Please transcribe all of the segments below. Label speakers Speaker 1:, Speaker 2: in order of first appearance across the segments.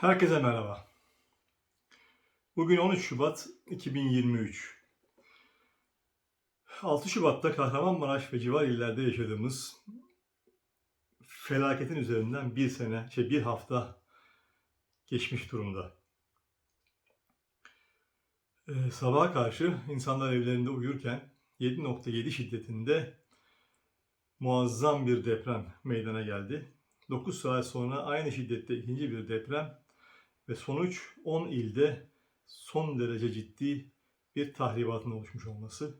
Speaker 1: Herkese merhaba. Bugün 13 Şubat 2023. 6 Şubat'ta Kahramanmaraş ve civar illerde yaşadığımız felaketin üzerinden bir sene, şey bir hafta geçmiş durumda. Ee, sabaha karşı insanlar evlerinde uyurken 7.7 şiddetinde muazzam bir deprem meydana geldi. 9 saat sonra aynı şiddette ikinci bir deprem ve sonuç 10 ilde son derece ciddi bir tahribatın oluşmuş olması.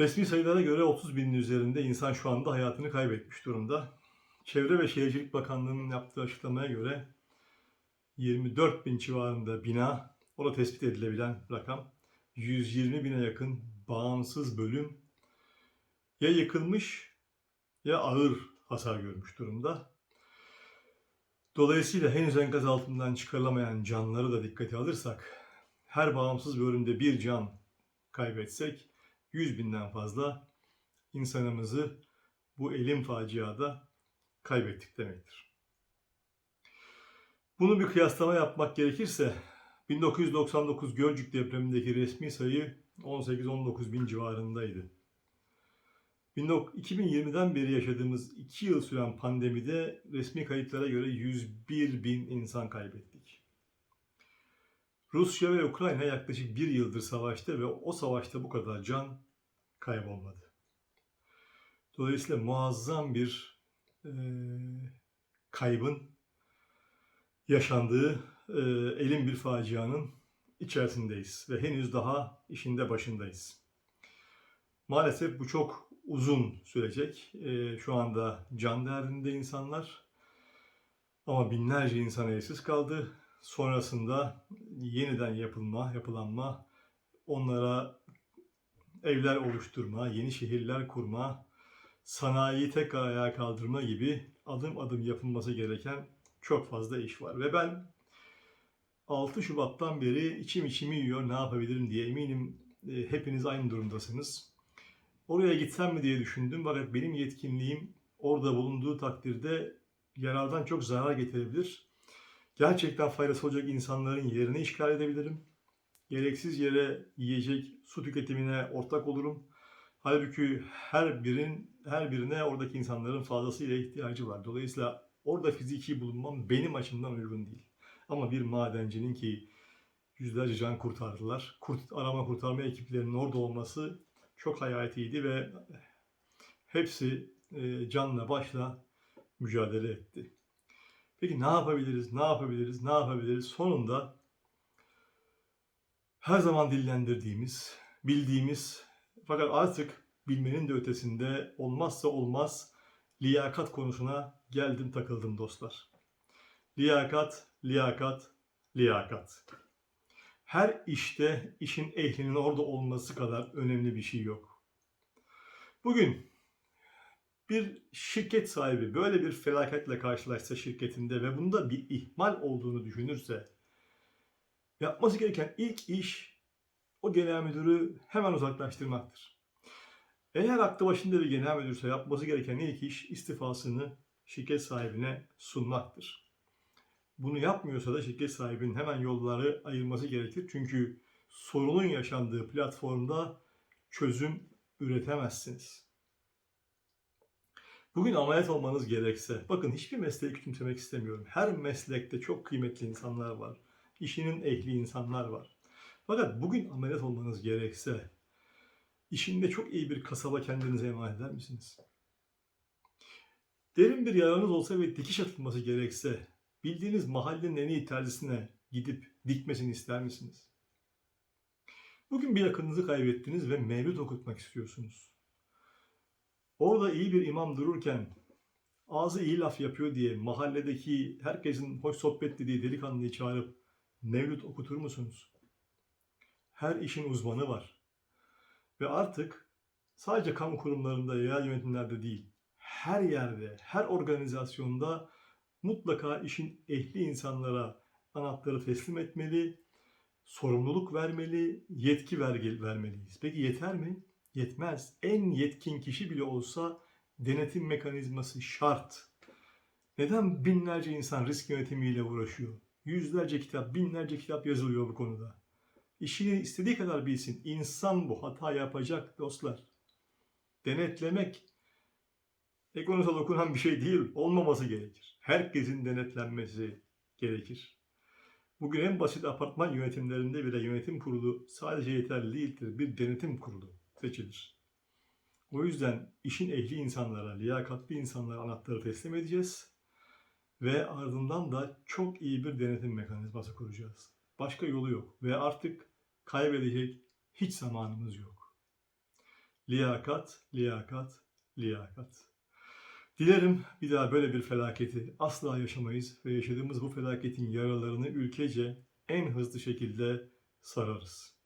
Speaker 1: Resmi sayılara göre 30 binin üzerinde insan şu anda hayatını kaybetmiş durumda. Çevre ve Şehircilik Bakanlığı'nın yaptığı açıklamaya göre 24 bin civarında bina, o da tespit edilebilen rakam, 120 bine yakın bağımsız bölüm ya yıkılmış ya ağır hasar görmüş durumda. Dolayısıyla henüz enkaz altından çıkarılamayan canları da dikkate alırsak, her bağımsız bölümde bir can kaybetsek 100 binden fazla insanımızı bu elim faciada kaybettik demektir. Bunu bir kıyaslama yapmak gerekirse 1999 Gölcük depremindeki resmi sayı 18-19 bin civarındaydı. 2020'den beri yaşadığımız 2 yıl süren pandemide resmi kayıtlara göre 101 bin insan kaybettik. Rusya ve Ukrayna yaklaşık bir yıldır savaşta ve o savaşta bu kadar can kaybolmadı. Dolayısıyla muazzam bir e, kaybın yaşandığı e, elin bir facianın içerisindeyiz ve henüz daha işinde başındayız. Maalesef bu çok uzun sürecek. E, şu anda can derdinde insanlar ama binlerce insan evsiz kaldı. Sonrasında yeniden yapılma, yapılanma, onlara evler oluşturma, yeni şehirler kurma, sanayiyi tekrar ayağa kaldırma gibi adım adım yapılması gereken çok fazla iş var. Ve ben 6 Şubat'tan beri içim içimi yiyor ne yapabilirim diye eminim e, hepiniz aynı durumdasınız. Oraya gitsem mi diye düşündüm fakat benim yetkinliğim orada bulunduğu takdirde yarardan çok zarar getirebilir. Gerçekten faydası olacak insanların yerini işgal edebilirim. Gereksiz yere yiyecek, su tüketimine ortak olurum. Halbuki her birin her birine oradaki insanların fazlasıyla ihtiyacı var. Dolayısıyla orada fiziki bulunmam benim açımdan uygun değil. Ama bir madencinin ki yüzlerce can kurtardılar. Kurt, arama kurtarma ekiplerinin orada olması çok hayatiydi ve hepsi e, canla başla mücadele etti. Peki ne yapabiliriz, ne yapabiliriz, ne yapabiliriz? Sonunda her zaman dillendirdiğimiz, bildiğimiz fakat artık bilmenin de ötesinde olmazsa olmaz liyakat konusuna geldim takıldım dostlar. Liyakat, liyakat, liyakat. Her işte işin ehlinin orada olması kadar önemli bir şey yok. Bugün bir şirket sahibi böyle bir felaketle karşılaşsa şirketinde ve bunda bir ihmal olduğunu düşünürse yapması gereken ilk iş o genel müdürü hemen uzaklaştırmaktır. Eğer aklı başında bir genel müdürse yapması gereken ilk iş istifasını şirket sahibine sunmaktır. Bunu yapmıyorsa da şirket sahibinin hemen yolları ayırması gerekir. Çünkü sorunun yaşandığı platformda çözüm üretemezsiniz. Bugün ameliyat olmanız gerekse, bakın hiçbir mesleği küçümsemek istemiyorum. Her meslekte çok kıymetli insanlar var. İşinin ehli insanlar var. Fakat bugün ameliyat olmanız gerekse, işinde çok iyi bir kasaba kendinize emanet eder misiniz? Derin bir yaranız olsa ve dikiş atılması gerekse, bildiğiniz mahallenin en iyi terzisine gidip dikmesini ister misiniz? Bugün bir yakınınızı kaybettiniz ve mevlüt okutmak istiyorsunuz. Orada iyi bir imam dururken ağzı iyi laf yapıyor diye mahalledeki herkesin hoş sohbet dediği delikanlıyı çağırıp mevlüt okutur musunuz? Her işin uzmanı var. Ve artık sadece kamu kurumlarında, yerel yönetimlerde değil, her yerde, her organizasyonda mutlaka işin ehli insanlara anahtarı teslim etmeli, sorumluluk vermeli, yetki vergi vermeliyiz. Peki yeter mi? Yetmez. En yetkin kişi bile olsa denetim mekanizması şart. Neden binlerce insan risk yönetimiyle uğraşıyor? Yüzlerce kitap, binlerce kitap yazılıyor bu konuda. İşini istediği kadar bilsin. İnsan bu. Hata yapacak dostlar. Denetlemek ekonomize dokunan bir şey değil. Olmaması gerekir. Herkesin denetlenmesi gerekir. Bugün en basit apartman yönetimlerinde bile yönetim kurulu sadece yeterli değildir. Bir denetim kurulu seçilir. O yüzden işin ehli insanlara, liyakatli insanlara anahtarı teslim edeceğiz. Ve ardından da çok iyi bir denetim mekanizması kuracağız. Başka yolu yok. Ve artık kaybedecek hiç zamanımız yok. Liyakat, liyakat, liyakat. Dilerim bir daha böyle bir felaketi asla yaşamayız ve yaşadığımız bu felaketin yaralarını ülkece en hızlı şekilde sararız.